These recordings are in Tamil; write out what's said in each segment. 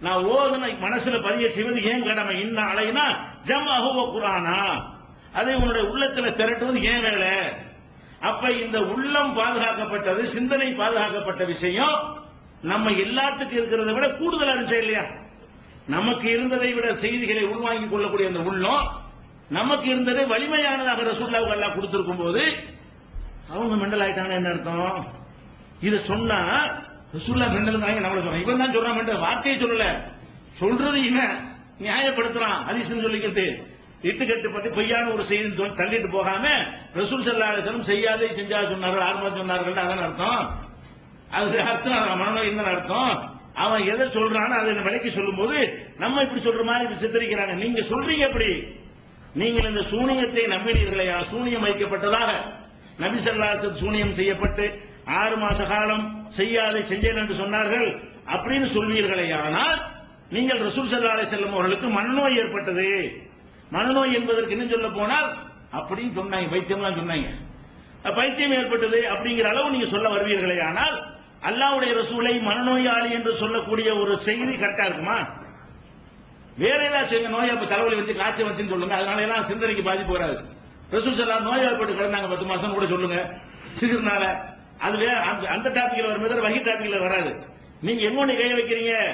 நான் ஓதுன மனசுல பதிய செய்வது ஏன் கடமை? இன்ன அலைனா ஜம் அஹுவ குரானா அதை உன்னுடைய உள்ளத்துல திரட்டுவது ஏன் வேலை? அப்ப இந்த உள்ளம் பாதுகாக்கப்பட்டது சிந்தனை பாதுகாக்கப்பட்ட விஷயம். நம்ம எல்லாத்துக்கும் இருக்கிறத விட கூடுதலா இருந்துச்சு இல்லையா? நமக்கு இருந்ததை விட செய்திகளை உள்வாங்கிக் கொள்ளக்கூடிய அந்த உள்ளம் நமக்கு இருந்ததை வலிமையானதாக ரசூல்லாவுக்கு எல்லாம் கொடுத்திருக்கும் போது அவங்க மெண்டல் ஆயிட்டாங்க என்ன அர்த்தம்? இது சொன்னா ரசூல்லா மெண்டல் நம்மள சொல்றான். இவன் தான் சொல்றான் மெண்டல் வார்த்தையை சொல்லல. சொல்றது இவன். நியாயப்படுத்துறான். ஹதீஸ்னு சொல்லிக்கிட்டு இட்டுக்கட்டு பத்தி பொய்யான ஒரு செய்தி தள்ளிட்டு போகாம ரசூல் சல்லா செய்யாதே செஞ்சா சொன்னார்கள் ஆர்மா சொன்னார்கள் அதான் அர்த்தம். அது அர்த்தம் மனநோய் என்ன அர்த்தம். அவன் எதை சொல்றான்னு அதை விலைக்கு சொல்லும்போது நம்ம இப்படி சொல்ற மாதிரி இப்படி சித்தரிக்கிறாங்க. நீங்க சொல்றீங்க எப்படி? நீங்கள் இந்த சூனியத்தை நம்பினீர்களையா சூனியம் வைக்கப்பட்டதாக. நபி ஸல்லல்லாஹு சூனியம் செய்யப்பட்டு ஆறு மாச காலம் செய்யாதை செஞ்சேன் என்று சொன்னார்கள் அப்படின்னு சொல்வீர்களே ஆனால் நீங்கள் ரசூல் ஸல்லல்லாஹு செல்லும் வஸல்லம் அவர்களுக்கு மனநோய் ஏற்பட்டது. மனநோய் என்பதற்கு என்ன சொல்ல போனால் அப்படின்னு சொன்னாங்க வைத்தியம்லாம் சொன்னாங்க. பைத்தியம் ஏற்பட்டது அப்படிங்கிற அளவு நீங்க சொல்ல வருவீர்களே ஆனால் அல்லாஹ்வுடைய ரசூலை மனநோயாளி என்று சொல்லக்கூடிய ஒரு செய்தி கரெக்டா இருக்குமா? வேற ஏதாச்சும் செய்யுங்க நோய் அப்ப தலைவலி வந்து காய்ச்சல் வந்துன்னு சொல்லுங்க. அதனால எல்லாம் சிந்தனைக்கு பாதிப்பு வராது. ரசூல் சல்லா ஏற்பட்டு கிடந்தாங்க பத்து மாசம் கூட சொல்லுங்க. சிகிர்னால அது அந்த- அந்த டாபிக்ல வரும் வகி டாபிக்ல வராது. நீங்க எங்க கை வைக்கிறீங்க?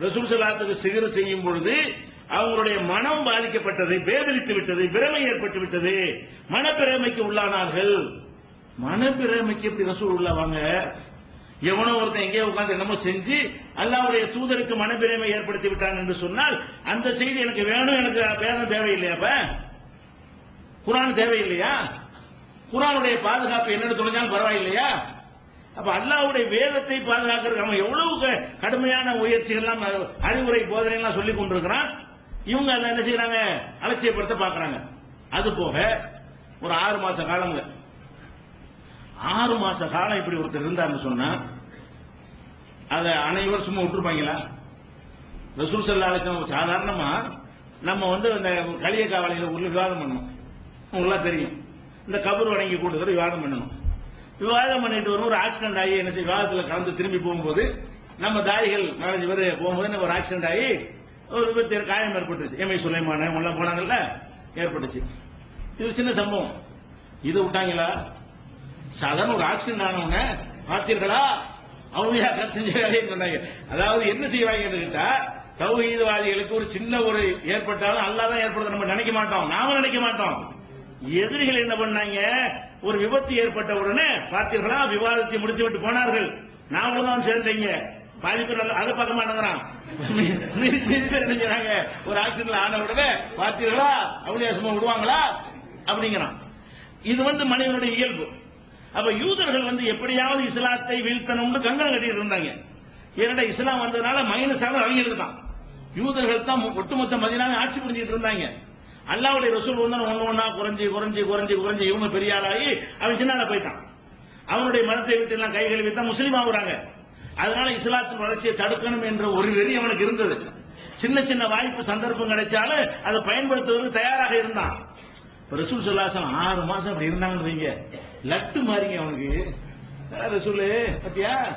ரசூல் சல்லாத்துக்கு சிகிர் செய்யும் பொழுது அவங்களுடைய மனம் பாதிக்கப்பட்டது பேதலித்து விட்டது பிரமை ஏற்பட்டு விட்டது. மனப்பிரமைக்கு உள்ளானார்கள். மனப்பிரமைக்கு எப்படி ரசூல் உள்ளவாங்க எவனோ ஒருத்தன் எங்கேயோ உட்கார்ந்து என்னமோ செஞ்சு அல்லாவுடைய தூதருக்கு மனப்பிரமை ஏற்படுத்தி விட்டான் என்று சொன்னால் அந்த செய்தி எனக்கு வேணும் எனக்கு வேதம் தேவையில்லையா அப்ப? குரான் தேவையில்லையா? குரானுடைய பாதுகாப்பு என்னன்னு தொலைஞ்சாலும் பரவாயில்லையா? அப்ப அல்லாவுடைய வேதத்தை பாதுகாக்கிறதுக்கு அவன் எவ்வளவு கடுமையான முயற்சிகள்லாம் அறிவுரை போதனை எல்லாம் சொல்லி கொண்டிருக்கிறான். இவங்க அதை என்ன செய்யறாங்க? அலட்சியப்படுத்த பாக்குறாங்க அது போக ஒரு ஆறு மாச காலங்க ஆறு மாச காலம் இப்படி ஒருத்தர் இருந்தார்னு சொன்னா அதை அனைவரும் சும்மா விட்டுருப்பாங்களா? ரசூல் சல்லா சாதாரணமா நம்ம வந்து இந்த களிய காவலையில் ஒரு விவாதம் பண்ணணும் உங்களுக்கு தெரியும். இந்த கபர் வணங்கி கூட்டத்தில் விவாதம் பண்ணணும். விவாதம் பண்ணிட்டு வரும் ஒரு ஆக்சிடென்ட் ஆகி என்ன விவாதத்தில் கலந்து திரும்பி போகும்போது நம்ம தாய்கள் நாலஞ்சு பேர் போகும்போது நம்ம ஒரு ஆக்சிடென்ட் ஆகி ஒரு விபத்து காயம் ஏற்பட்டுச்சு எம்ஐ சுலைமான எல்லாம் போனாங்கல்ல ஏற்பட்டுச்சு. இது சின்ன சம்பவம். இது விட்டாங்களா? சாதாரண ஒரு ஆக்சிடென்ட் ஆனவங்க பார்த்தீர்களா? அவுளியாக்கள் செஞ்ச வேலையை சொன்னாங்க. அதாவது என்ன செய்வாங்கன்னு கேட்டா தௌஹீதவாதிகளுக்கு ஒரு சின்ன ஒரு ஏற்பட்டாலும் அல்லாதான் ஏற்படுத்த நம்ம நினைக்க மாட்டோம். நாம நினைக்க மாட்டோம். எதிரிகள் என்ன பண்ணாங்க? ஒரு விபத்து ஏற்பட்ட உடனே பார்த்தீர்களா விவாதத்தை முடித்து விட்டு போனார்கள். நாமளும் தான் சேர்ந்தீங்க. பாதி பேர் அதை- பார்க்க மாட்டேங்கிறான். என்ன ஒரு ஆக்சிடென்ட்ல ஆன உடனே பார்த்தீர்களா அவுளியா சும்மா விடுவாங்களா? அப்படிங்கிறான். இது வந்து மனிதனுடைய இயல்பு. அப்ப யூதர்கள் வந்து எப்படியாவது இஸ்லாத்தை வீழ்த்தணும்னு கங்கணம் கட்டிட்டு இருந்தாங்க. ஏன்னா இஸ்லாம் வந்ததுனால மைனஸ் ஆக அவங்களுக்கு தான் யூதர்கள் தான் ஒட்டுமொத்த மதினாவை ஆட்சி புரிஞ்சிட்டு இருந்தாங்க. அல்லாவுடைய ரசூல் வந்து ஒன்று ஒன்னா குறைஞ்சி குறைஞ்சி குறைஞ்சி குறைஞ்சி இவங்க பெரிய ஆளாகி அவன் சின்னால போயிட்டான். அவனுடைய மனத்தை விட்டு எல்லாம் கை கழுவி தான் முஸ்லீம் ஆகுறாங்க. அதனால இஸ்லாத்தின் வளர்ச்சியை தடுக்கணும் என்ற ஒரு வெறி அவனுக்கு இருந்தது. சின்ன சின்ன வாய்ப்பு சந்தர்ப்பம் கிடைச்சாலும் அதை பயன்படுத்துவதற்கு தயாராக இருந்தான். இப்ப ரசூல் சொல்லாசம் ஆறு மாசம் அப்படி இருந்தாங்கன்னு வைங்க. லட்டு மாறிங்க அவனுக்கு. ரசூலு பத்தியா?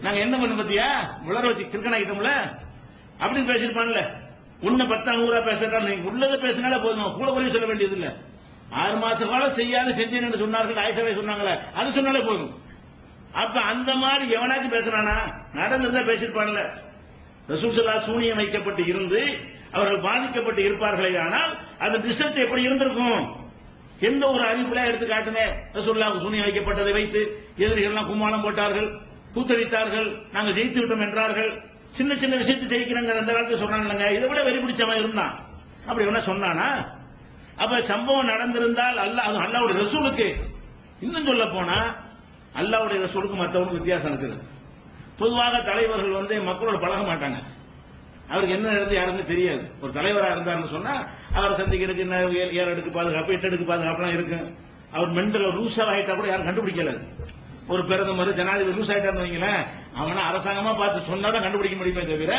நாங்க என்ன பண்ண பத்தியா? உளர வச்சு ஆகிட்டோம்ல அப்படின்னு பேசியிருப்பான்ல. உன்னை பத்தா நூறா பேசுறா நீங்க உள்ளத பேசினாலே போதும். கூட குறைய சொல்ல வேண்டியது இல்ல ஆறு மாச காலம் செய்யாத செஞ்சேன்னு சொன்னார்கள் ஆயிஷாவே சொன்னாங்களே அது சொன்னாலே போதும். அப்ப அந்த மாதிரி எவனாச்சும் பேசுறானா? நடந்திருந்தா பேசியிருப்பான்ல. ரசூசலா சூனியம் வைக்கப்பட்டு இருந்து அவர்கள் பாதிக்கப்பட்டு இருப்பார்களே ஆனால் அந்த ரிசல்ட் எப்படி இருந்திருக்கும்? எந்த ஒரு அறிவிப்புல எடுத்து காட்டுங்க. ரசூல்லா சூனியம் வைக்கப்பட்டதை வைத்து எதிரிகள்லாம் கும்மாளம் போட்டார்கள் கூத்தடித்தார்கள் நாங்கள் ஜெயித்து விட்டோம் என்றார்கள். சின்ன சின்ன விஷயத்தை ஜெயிக்கிறாங்க அந்த காலத்துல சொல்றாங்க இதை விட வெறி பிடிச்சவன் இருந்தான். அப்படி என்ன சொன்னானா? அப்ப சம்பவம் நடந்திருந்தால் அல்லாஹ் அது அல்லாவுடைய ரசூலுக்கு. இன்னும் சொல்ல போனா அல்லாவுடைய ரசூலுக்கு மற்றவனுக்கு வித்தியாசம் இருக்குது. பொதுவாக தலைவர்கள் வந்து மக்களோட பழக மாட்டாங்க. அவருக்கு என்ன நடந்து யாருன்னு தெரியாது. ஒரு தலைவராக இருந்தாருன்னு சொன்னா அவரை சந்திக்கிறதுக்கு என்ன ஏழு அடுக்கு பாதுகாப்பு எட்டு அடுக்கு பாதுகாப்புலாம் இருக்கு. அவர் மென்டல் ரூசா ஆகிட்டா கூட யாரும் கண்டுபிடிக்கல. ஒரு பிரதமர் ஜனாதிபதி ரூஸ் ஆயிட்டான்னு வைங்களேன். அவனை அரசாங்கமா பார்த்து சொன்னாதான் கண்டுபிடிக்க முடியுமே தவிர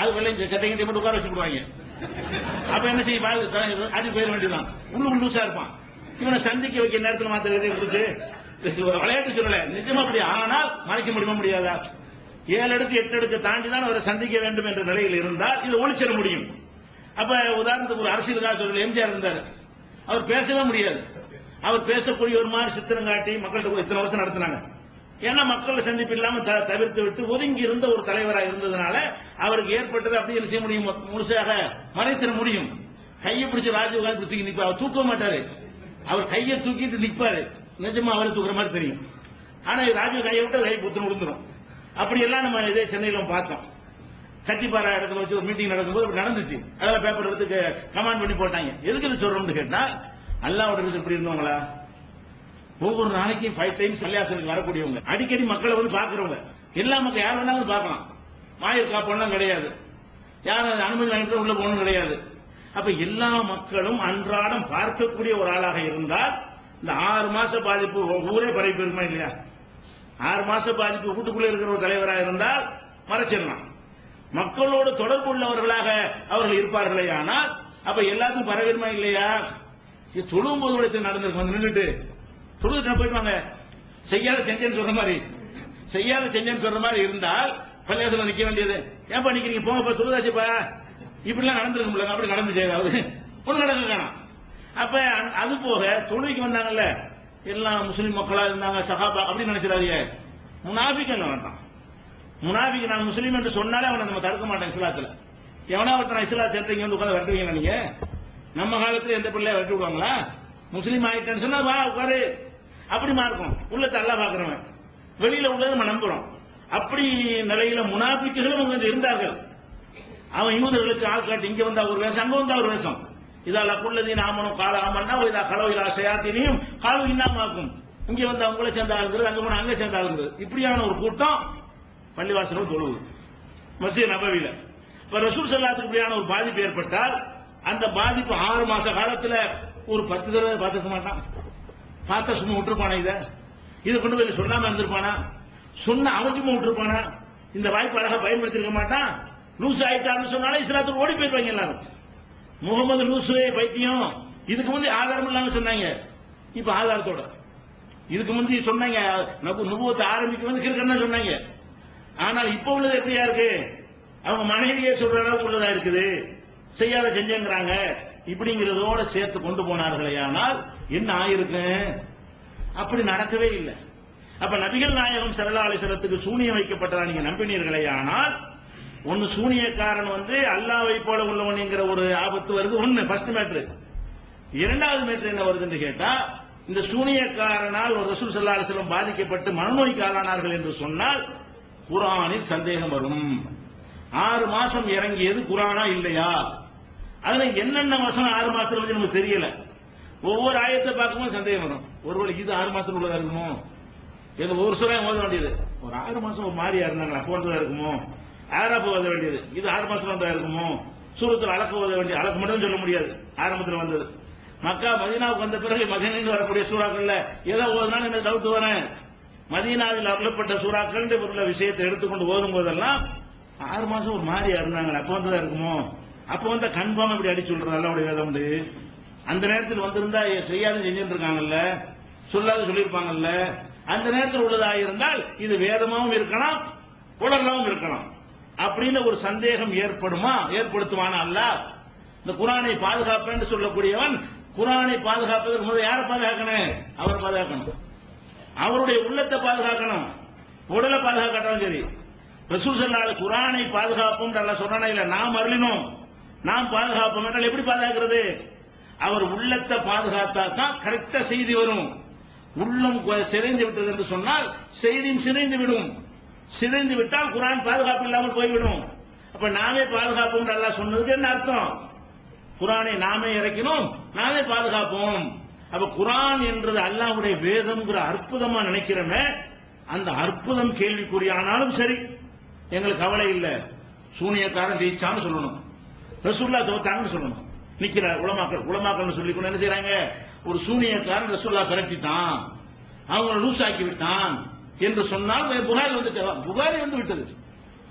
அது வெள்ளை சட்டைங்க போட்டு உட்கார வச்சுக்கிடுவாங்க அப்ப என்ன செய்ய பாது அது போயிட வேண்டியதுதான். உள்ளுக்குள் லூசா இருப்பான். இவனை சந்திக்க வைக்க நேரத்தில் மாத்திர கொடுத்து? ஒரு விளையாட்டு சொல்லல. நிஜமா அப்படி ஆனால் மறைக்க முடியுமா முடியாதா? ஏழு அடுக்கு எட்டு அடுக்கு தாண்டி தான் அவரை சந்திக்க வேண்டும் என்ற நிலையில் இருந்தால் இது ஒழிச்சிட முடியும். அப்ப உதாரணத்துக்கு ஒரு அரசியலுக்காக சொல்ல எம்ஜிஆர் இருந்தார். அவர் பேசவே முடியாது. அவர் பேசக்கூடிய ஒரு மாதிரி சித்திரம் காட்டி மக்கள்கிட்ட இத்தனை வருஷம் நடத்தினாங்க. ஏன்னா மக்கள் சந்திப்பு இல்லாம த- தவிர்த்து விட்டு ஒதுங்கி இருந்த ஒரு தலைவராக இருந்ததுனால அவருக்கு ஏற்பட்டது அப்படி என்ன செய்ய முடியும்? முழுசாக மறைத்திட முடியும். கையை பிடிச்சு ராஜீவ் காந்தி தூக்கி நிற்பார் அவர் தூக்க மாட்டாரு. அவர் கையை தூக்கிட்டு நிற்பாரு நிஜமா அவரை தூக்குற மாதிரி தெரியும். ஆனா ராஜீவ் கையை விட்டு கை புத்து விழுந்துரும் அப்படி எல்லாம் நம்ம இதே சென்னையில பார்த்தோம். கட்டிப்பாறை இடத்துல வச்சு ஒரு மீட்டிங் நடக்கும்போது நடந்துச்சு. அதெல்லாம் பேப்பர் எடுத்து கமாண்ட் பண்ணி போட்டாங்க. எதுக்கு இது சொல்றோம்னு கேட்டா அல்லாவோட இப்படி இருந்தவங்களா ஒவ்வொரு நாளைக்கும் ஃபைவ் டைம்ஸ் சல்யாசனுக்கு வரக்கூடியவங்க. அடிக்கடி மக்களை வந்து பாக்குறவங்க எல்லா மக்கள் யார் வேணாலும் பார்க்கலாம். மாயர் காப்பெல்லாம் கிடையாது. யார் அனுமதி வாங்கிட்டு உள்ள போகணும் கிடையாது. அப்ப எல்லா மக்களும் அன்றாடம் பார்க்கக்கூடிய ஒரு ஆளாக இருந்தால் இந்த ஆறு மாச பாதிப்பு ஊரே பரவி போயிருமா இல்லையா? ஆறு மாச பாதிப்பு வீட்டுக்குள்ள இருக்கிற ஒரு தலைவராக இருந்தால் மறைச்சிடலாம். மக்களோடு தொடர்பு உள்ளவர்களாக அவர்கள் இருப்பார்களே ஆனால் அப்ப எல்லாத்துக்கும் பரவிடுமா இல்லையா? இது தொழும் போது நடந்திருக்கு வந்து நின்றுட்டு. தொழுதுட்டு போயிட்டு வாங்க செய்யாத செஞ்சேன்னு சொல்ற மாதிரி. செய்யாத செஞ்சேன்னு சொல்ற மாதிரி இருந்தால் பள்ளியாசல நிக்க வேண்டியது. ஏன்பா நிக்கிறீங்க? போங்கப்பா தொழுதாச்சுப்பா. இப்படிலாம் நடந்திருக்கும்ல அப்படி நடந்து செய்தாவது ஒண்ணு நடக்க காணாம் அப்ப அது போக தொழுகைக்கு வந்தாங்கல்ல. எல்லாம் முஸ்லீம் மக்களா இருந்தாங்க சகாபா அப்படின்னு நினைச்சிடாதீங்க முனாபிக்கங்க வேண்டாம். முனாபிக்கு நான் முஸ்லீம் என்று சொன்னாலே அவனை நம்ம தடுக்க மாட்டேன் இஸ்லாத்துல. எவனா ஒருத்தன் இஸ்லா சேர்த்து வந்து உட்காந்து வரட்டுவீங்க நீங்க? நம்ம காலத்துல எந்த பிள்ளைய வரட்டு விடுவாங்களா? முஸ்லீம் ஆயிட்டேன்னு சொன்னா வா உட்காரு. அப்படி இருக்கும் உள்ளத்தை அல்லா பாக்குறவன் வெளியில உள்ளதை நம்ம நம்புறோம். அப்படி நிலையில முனாபிக்குகளும் அங்க இருந்தார்கள். அவன் இமுதர்களுக்கு ஆள் காட்டி இங்க வந்தா ஒரு வேஷம் அங்க வந்தா ஒரு வேஷம். இதால லக்குள்ளதீன் ஆமனும் கால ஆமன்னா இதா கலவையிலா சயாத்தினியும் காலம் இன்னாமாக்கும் இங்க வந்து அவங்கள சேர்ந்த ஆளுங்கிறது அங்க போன அங்க சேர்ந்த ஆளுங்கிறது இப்படியான ஒரு கூட்டம் பள்ளிவாசலும் தொழுவு மசீத் நபவியில இப்ப ரசூல் சல்லாத்துக்கு இப்படியான ஒரு பாதிப்பு ஏற்பட்டால் அந்த பாதிப்பு ஆறு மாச காலத்துல ஒரு பத்து தடவை பார்த்துக்க மாட்டான். பார்த்தா சும்மா விட்டுருப்பானா இதை? இதை கொண்டு போய் சொல்லாம இருந்திருப்பானா? சொன்ன அவன் சும்மா விட்டுருப்பானா? இந்த வாய்ப்பு அழகா பயன்படுத்திருக்க மாட்டான். லூஸ் ஆயிட்டான்னு சொன்னாலே இஸ்லாத்துக்கு ஓடி போயிருவாங்க எல்லாரும். முகமது லூசு பைத்தியம். இதுக்கு முந்தி ஆதாரம் இல்லாம சொன்னாங்க. இப்ப ஆதாரத்தோட. இதுக்கு முந்தி சொன்னாங்க நபு- நுபுவத்தை ஆரம்பிக்கும் வந்து கிருக்கன்னு சொன்னாங்க. ஆனால் இப்ப உள்ளது எப்படியா இருக்கு? அவங்க மனைவியே சொல்ற அளவுக்கு உள்ளதா இருக்குது? செய்யாத செஞ்சேங்கிறாங்க. இப்படிங்கிறதோட சேர்த்து கொண்டு போனார்களே ஆனால் என்ன ஆயிருக்கு? அப்படி நடக்கவே இல்லை. அப்ப நபிகள் நாயகம் சரலாலிசரத்துக்கு சூனியம் வைக்கப்பட்டதா நீங்க நம்பினீர்களே? ஆனால் ஒன்னு சூனியக்காரன் வந்து அல்லாவை போல உள்ளவன்ங்கிற ஒரு ஆபத்து வருது. ஒன்னு ஃபர்ஸ்ட் மேட்ரு இரண்டாவது மேட்ரு என்ன வருதுன்னு கேட்டா இந்த சூனியக்காரனால் ஒரு ரசூல் சல்லா பாதிக்கப்பட்டு மனநோய்க்கு ஆளானார்கள் என்று சொன்னால் குரானில் சந்தேகம் வரும். ஆறு மாசம் இறங்கியது குரானா இல்லையா? அதுல என்னென்ன வசனம் ஆறு மாசம் வந்து நமக்கு தெரியல. ஒவ்வொரு ஆயத்தை பார்க்கும்போது சந்தேகம் வரும். ஒருவேளை இது ஆறு மாசம் உள்ளதா இருக்குமோ? இது ஒரு சுரம் ஓத வேண்டியது. ஒரு ஆறு மாசம் ஒரு மாதிரியா இருந்தாங்க அப்போ வந்ததா இருக்குமோ? ஆறாப்பு ஓத வேண்டியது. இது ஆறு மாசம் வந்ததா இருக்குமோ? சூரத்தில் அளக்க ஓத வேண்டியது அளக்க மட்டும் சொல்ல முடியாது. ஆரம்பத்தில் வந்தது. மக்கா மதீனாவுக்கு வந்த பிறகு மதீனில் வரக்கூடிய சூறாக்கள்ல எதை ஓதுனாலும் எனக்கு டவுட் வரேன் மதீனாவில் அருளப்பட்ட சூறாக்கள் உள்ள விஷயத்தை எடுத்துக்கொண்டு ஓதும் போதெல்லாம் ஆறு மாசம் ஒரு மாதிரியா இருந்தாங்க அப்போ வந்ததா இருக்குமோ? அப்போ வந்த கன்ஃபார்ம் இப்படி அடிச்சு சொல்றது உடைய வேதம் உண்டு அந்த நேரத்தில் வந்திருந்தா செய்யாத செஞ்சுட்டு இருக்காங்கல்ல? சொல்லாத சொல்லியிருப்பாங்கல்ல? அந்த நேரத்தில் உள்ளதாக இருந்தால் இது வேதமாவும் இருக்கலாம் உடலாவும் இருக்கலாம். அப்படின்னு ஒரு சந்தேகம் ஏற்படுமா? ஏற்படுத்துவானா? அல்ல. இந்த குரானை பாதுகாப்பேன் சொல்லக்கூடியவன் குரானை பாதுகாப்பதற்கு முதல்ல யாரை பாதுகாக்கணும்? அவரை பாதுகாக்கணும். அவருடைய உள்ளத்தை பாதுகாக்கணும். உடலை பாதுகாக்கட்டும் சரி. ரசூல் சல்லாத குரானை பாதுகாப்போம் அல்ல சொன்னா இல்ல நாம் அருளினோம். நாம் பாதுகாப்போம் என்றால் எப்படி பாதுகாக்கிறது? அவர் உள்ளத்தை பாதுகாத்தா தான் கரெக்டா செய்தி வரும். உள்ளம் சிதைந்து விட்டது என்று சொன்னால் செய்தியும் சிதைந்து விடும். சிதைந்து விட்டால் குரான் பாதுகாப்பு இல்லாமல் போய்விடும். அப்ப நாமே பாதுகாப்போம் அல்லாஹ் சொன்னதுக்கு என்ன அர்த்தம்? குரானை நாமே இறக்கினோம் நாமே பாதுகாப்போம். அப்ப குரான் என்றது அல்லாவுடைய வேதம்ங்கிற அற்புதமா நினைக்கிறோமே அந்த அற்புதம் கேள்விக்குறியானாலும் சரி. எங்களுக்கு கவலை இல்லை. சூனியக்காரன் ஜெயிச்சான்னு சொல்லணும். ரசூல்லா தோத்தாங்கன்னு சொல்லணும். நிக்கிற உலமாக்கள் உலமாக்கள்னு சொல்லி கொண்டு என்ன செய்யறாங்க ஒரு சூனியக்காரன் ரசோல்லா விரட்டிட்டான் அவங்களை லூஸ் ஆக்கி விட்டான் என்று சொன்னால் புகாரி வந்து புகாரி வந்து விட்டது.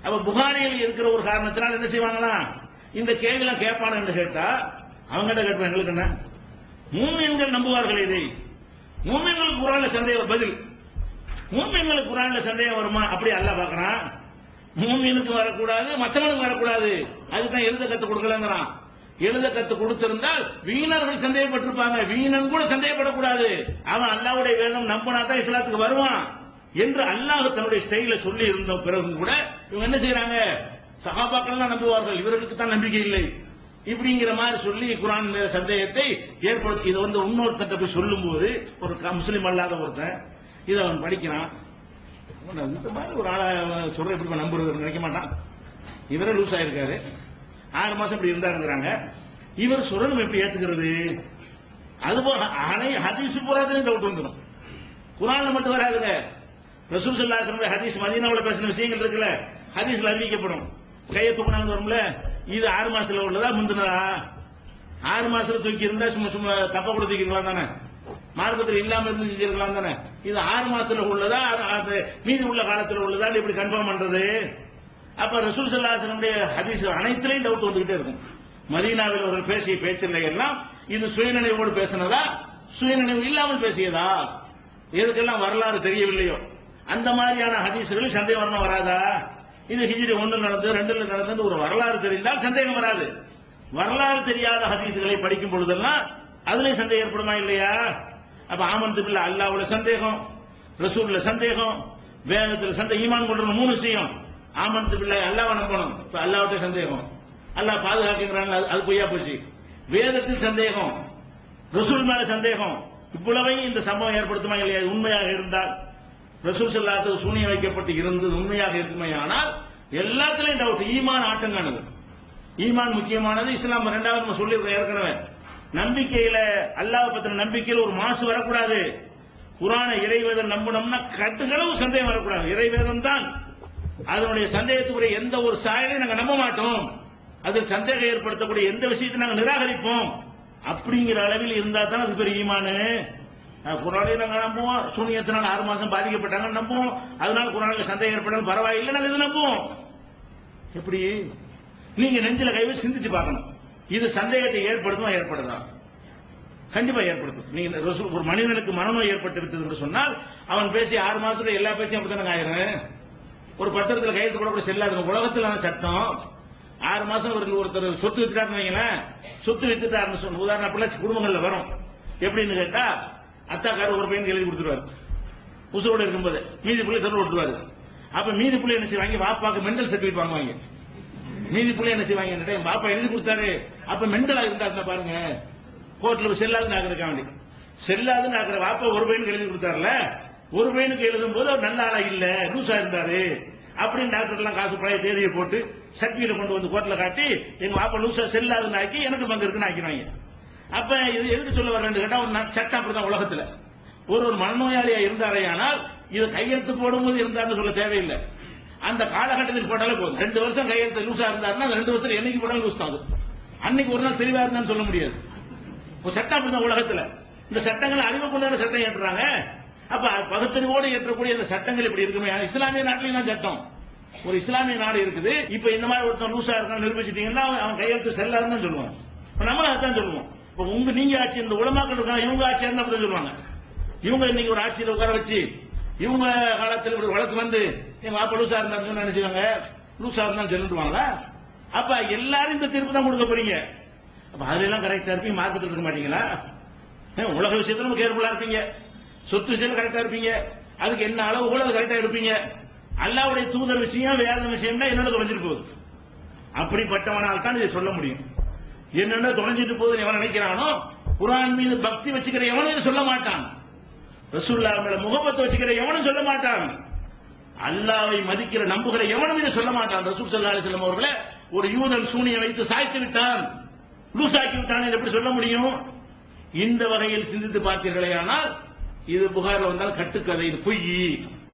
அப்ப புகாரியில் இருக்கிற ஒரு காரணத்தினால் என்ன செய்வாங்களா? இந்த கேள்விலாம் கேட்பான என்று கேட்டா அவங்ககிட்ட கேட்பேன் எங்களுக்கு என்ன? மூமியன்கள் நம்புவார்கள் இதை. மூமியங்களுக்கு குரான்ல சந்தேகம் பதில். மூமியங்களுக்கு குரான்ல சந்தேகம் வருமா? அப்படி அல்ல பாக்கிறான் மூமினுக்கு வரக்கூடாது மற்றவனுக்கு வரக்கூடாது. அதுதான் எழுத கத்து கொடுக்கலங்கிறான். எழுத கத்து கொடுத்திருந்தால் வீணர்கள் சந்தேகப்பட்டிருப்பாங்க. வீணன் கூட சந்தேகப்படக்கூடாது. அவன் அல்லாவுடைய வேதம் நம்பினா தான் இஸ்லாத்துக்கு வருவான் என்று அல்லாஹ் தன்னுடைய ஸ்டைல சொல்லி இருந்த பிறகும் கூட இவங்க என்ன செய்யறாங்க சகாபாக்கள்லாம் நம்புவார்கள். இவர்களுக்கு தான் நம்பிக்கை இல்லை. இப்படிங்கிற மாதிரி சொல்லி குரான் மேல சந்தேகத்தை ஏற்படுத்தி இதை வந்து இன்னொருத்தட்ட போய் சொல்லும்போது ஒரு முஸ்லீம் அல்லாத ஒருத்தன் இதை அவன் படிக்கிறான். இந்த மாதிரி ஒரு ஆளா சொல்ற எப்படி நம்புறது நினைக்க மாட்டான். இவரே லூஸ் ஆயிருக்காரு. ஆறு மாசம் இப்படி இருந்தாருங்கிறாங்க. இவர் சுரணம் எப்படி ஏத்துக்கிறது? அதுபோக அனை ஹதீஸ் பூராத்திலையும் டவுட் வந்துடும் குரான்ல மட்டும் வராதுங்க ரசூல் சல்லாஹ் ஹதீஸ் மதீனாவில் பேசின விஷயங்கள் இருக்குல்ல. ஹதீஸ்ல அறிவிக்கப்படும். கையை தூக்கினாங்க வரும்ல. இது ஆறு மாசத்துல உள்ளதா முந்தினதா? ஆறு மாசத்துல தூக்கி இருந்தா சும்மா சும்மா தப்ப கூட தூக்கிக்கலாம் தானே? மார்க்கத்தில் இல்லாம இருந்து செஞ்சிருக்கலாம் தானே? இது ஆறு மாசத்துல உள்ளதா ஆறு- மீதி உள்ள காலத்துல உள்ளதா இப்படி கன்ஃபார்ம் பண்றது? அப்ப ரசூல் சல்லாசனுடைய ஹதீஸ் அனைத்திலையும் டவுட் வந்துகிட்டே இருக்கும். மதீனாவில் அவர்கள் பேசிய பேச்சில்லை எல்லாம் இது சுயநினைவோடு பேசினதா? சுயநினைவு இல்லாமல் பேசியதா? எதுக்கெல்லாம் வரலாறு தெரியவில்லையோ? அந்த மாதிரியான ஹதீசுகள் சந்தேகம் வரணும் வராதா? இது ஹிஜிரி ஒன்று நடந்து ரெண்டுல நடந்து ஒரு வரலாறு தெரிந்தால் சந்தேகம் வராது. வரலாறு தெரியாத ஹதீசுகளை படிக்கும் பொழுதெல்லாம் அதுல சந்தேகம் ஏற்படுமா இல்லையா? அப்ப ஆமந்து பிள்ளை அல்லாவுல சந்தேகம் ரசூல்ல சந்தேகம் வேகத்தில் சந்தேகம் ஈமான் கொண்டு மூணு விஷயம். ஆமந்து பிள்ளை அல்லாவை நம்பணும். இப்ப அல்லாவிட்ட சந்தேகம். அல்லாஹ் பாதுகாக்கிறாங்க அது பொய்யா போச்சு. வேதத்தில் சந்தேகம். ரசூல் மேல சந்தேகம். இவ்வளவையும் இந்த சம்பவம் ஏற்படுத்துமா இல்லையா? உண்மையாக இருந்தால். ரசூல் செல்லாத்து சூனியம் வைக்கப்பட்டு இருந்தது உண்மையாக இருக்குமையானால் எல்லாத்துலயும் டவுட் ஈமான் ஆட்டங்கானது. ஈமான் முக்கியமானது. இஸ்லாம் ரெண்டாவது நம்ம சொல்லியிருக்கோம் ஏற்கனவே. நம்பிக்கையில அல்லாஹ் பத்தின நம்பிக்கையில் ஒரு மாசு வரக்கூடாது. குரான இறைவேதம் நம்பணும்னா கட்டுகளவு சந்தேகம் வரக்கூடாது. இறைவேதம் தான் அதனுடைய சந்தேகத்துக்குரிய எந்த ஒரு சாயலையும் நாங்கள் நம்ப மாட்டோம். அதில் சந்தேகம் ஏற்படுத்தக்கூடிய எந்த விஷயத்தை நாங்கள் நிராகரிப்போம். அப்படிங்கிற அளவில் இருந்தா தான் அது பெரிய ஈமானு. குரானையும் நாங்கள் நம்புவோம். சூனியத்தினால் ஆறு மாசம் பாதிக்கப்பட்டாங்கன்னு நம்புவோம். அதனால குரானுக்கு சந்தேகம் ஏற்பட்டாலும் பரவாயில்லை நாங்கள் இது நம்புவோம். எப்படி? நீங்க நெஞ்சில கைவை சிந்திச்சு பார்க்கணும். இது சந்தேகத்தை ஏற்படுத்துமா ஏற்படுதா? கண்டிப்பா ஏற்படுத்தும். நீங்க ஒரு மனிதனுக்கு மனநோய் ஏற்பட்டு விட்டது என்று சொன்னால் அவன் பேசி ஆறு மாசத்துல எல்லா பேசியும் அப்படித்தானே ஆயிரும்? ஒரு பத்திரத்தில் கையெழுத்து போட கூட செல்லாது உலகத்துல சட்டம். ஆறு மாசம் ஒரு ஒருத்தர் சொத்து வித்துட்டாருன்னு வைங்களேன். சொத்து வித்துட்டாருன்னு சொன்ன உதாரணம் அப்படிலாம் குடும்பங்கள்ல வரும். எப்படின்னு கேட்டா அத்தாக்காரர் ஒரு பையனுக்கு எழுதி கொடுத்துருவாரு. உசுரோடு இருக்கும்போது மீதி பிள்ளை தெருவில் விட்டுருவாரு அப்ப மீதி பிள்ளை என்ன செய்வாங்க? வாப்பாக்கு மெண்டல் சர்டிபிகேட் வாங்குவாங்க. மீதி பிள்ளை என்ன செய்வாங்க? என் பாப்பா எழுதி கொடுத்தாரு. அப்ப மெண்டலா இருந்தா பாருங்க. கோர்ட்ல செல்லாதுன்னு ஆக்குறதுக்காக வேண்டி செல்லாதுன்னு ஆகிற வாப்பா ஒரு பையனுக்கு எழுதி கொடுத்தாருல. ஒரு பையனுக்கு எழுதும் போது அவர் நல்ல ஆளா இல்ல லூசா இருந்தாரு அப்படின்னு டாக்டர் எல்லாம் காசு பழைய தேதியை போட்டு சர்டிபிகேட் கொண்டு வந்து கோர்ட்ல காட்டி எங்க பாப்பா லூசா செல்லாதுன்னு ஆக்கி எனக்கு பங்கு இருக்குன்னு ஆக்கிடுவாங்க. அப்ப இது எழுதி சொல்ல வரேன்னு கேட்டா ஒரு சட்டம் அப்படிதான் உலகத்துல. ஒரு ஒரு மனநோயாளியா இருந்தாரையானால் இது கையெழுத்து போடும்போது இருந்தாருன்னு சொல்ல தேவையில்லை. அந்த காலகட்டத்தில் போட்டாலே போதும். ரெண்டு வருஷம் கையெழுத்து லூசா இருந்தாருன்னா அந்த ரெண்டு வருஷத்துல என்னைக்கு போட்டாலும் லூஸ் ஆகுது அன்னைக்கு ஒரு நாள் தெளிவா இருந்தான்னு சொல்ல முடியாது. ஒரு சட்டம் அப்படிதான் உலகத்துல. இந்த சட்டங்களை அறிவு கொண்டாட சட்டம் ஏற்றுறாங்க. அப்ப பகுத்தறிவோடு ஏற்றக்கூடிய இந்த சட்டங்கள் இப்படி இருக்குமே? இஸ்லாமிய நாட்டிலையும் தான் சட்டம். ஒரு இஸ்லாமிய நாடு இருக்குது. இப்ப இந்த மாதிரி ஒருத்தன் லூசா இருக்கான் நிரூபிச்சிட்டீங்கன்னா அவன் கையெழுத்து செல்லாதுன்னு தான் சொல்லுவான். இப்ப நம்மளும் அதான் சொல்லுவோம். இப்ப உங்க நீங்க ஆட்சி இந்த உலமாக்கள் இருக்காங்க இவங்க ஆட்சியா இருந்தா அப்படி சொல்லுவாங்க. இவங்க இன்னைக்கு ஒரு ஆட்சியில் உட்கார வச்சு இவங்க காலத்தில் ஒரு வழக்கு வந்து எங்க வாப்பா லூசா இருந்தாருன்னு நினைச்சுவாங்க லூசா இருந்தா சொல்லிடுவாங்களா அப்ப எல்லாரும் இந்த தீர்ப்பு தான் கொடுக்க போறீங்க. அப்ப அதுல எல்லாம் கரெக்டா இருப்பீங்க மார்க்கெட்டில் இருக்க மாட்டீங்களா? ஏன் உலக விஷயத்துல நம்ம கேர்ஃபுல்லா இருப்பீங்க. சொத்து விஷயம் கரெக்டா இருப்பீங்க. அதுக்கு என்ன அளவு கூட கரெக்டா இருப்பீங்க அல்லாவுடைய தூதர் விஷயம் வேற விஷயம்னா என்னென்ன தொலைஞ்சிட்டு போகுது? அப்படிப்பட்டவனால் தான் இதை சொல்ல முடியும். என்னென்ன தொலைஞ்சிட்டு போகுதுன்னு எவன் நினைக்கிறானோ குரான் மீது பக்தி வச்சுக்கிற எவனும் இதை சொல்ல மாட்டான். ரசூல்லா மேல முகப்பத்தை வச்சுக்கிற எவனும் சொல்ல மாட்டான். அல்லாவை மதிக்கிற நம்புகிற எவனும் இதை சொல்ல மாட்டான். ரசூல் சல்லா அலிஸ்லாம் அவர்களை ஒரு யூதன் சூனியை வைத்து சாய்த்து விட்டான். லூசாக்கி விட்டான் என்று எப்படி சொல்ல முடியும்? இந்த வகையில் சிந்தித்து பார்த்தீர்களே ஆனால் இது புகார் வந்தால் கட்டுக்கதை இது பொய்.